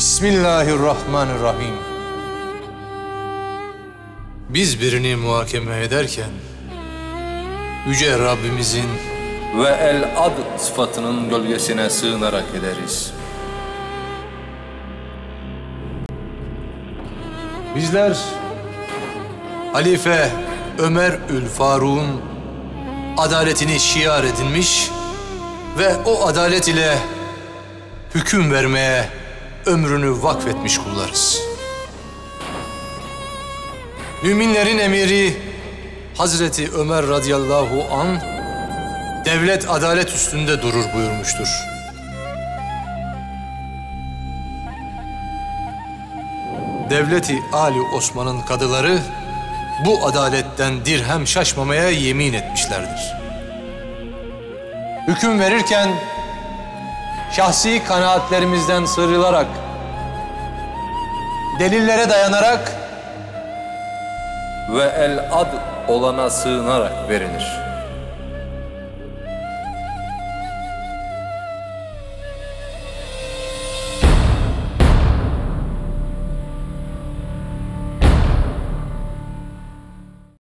Bismillahirrahmanirrahim. Biz birini muhakeme ederken Yüce Rabbimizin ve el-ad sıfatının gölgesine sığınarak ederiz. bizler Halife Ömer Ül Faruk'un adaletini şiar edinmiş ve o adalet ile hüküm vermeye ömrünü vakfetmiş kullarız. Müminlerin emiri Hazreti Ömer radıyallahu an devlet adalet üstünde durur buyurmuştur. Devleti Ali Osman'ın kadıları bu adaletten dirhem şaşmamaya yemin etmişlerdir. Hüküm verirken şahsi kanaatlerimizden sıyrılarak, delillere dayanarak Ve el-ad olana sığınarak verilir.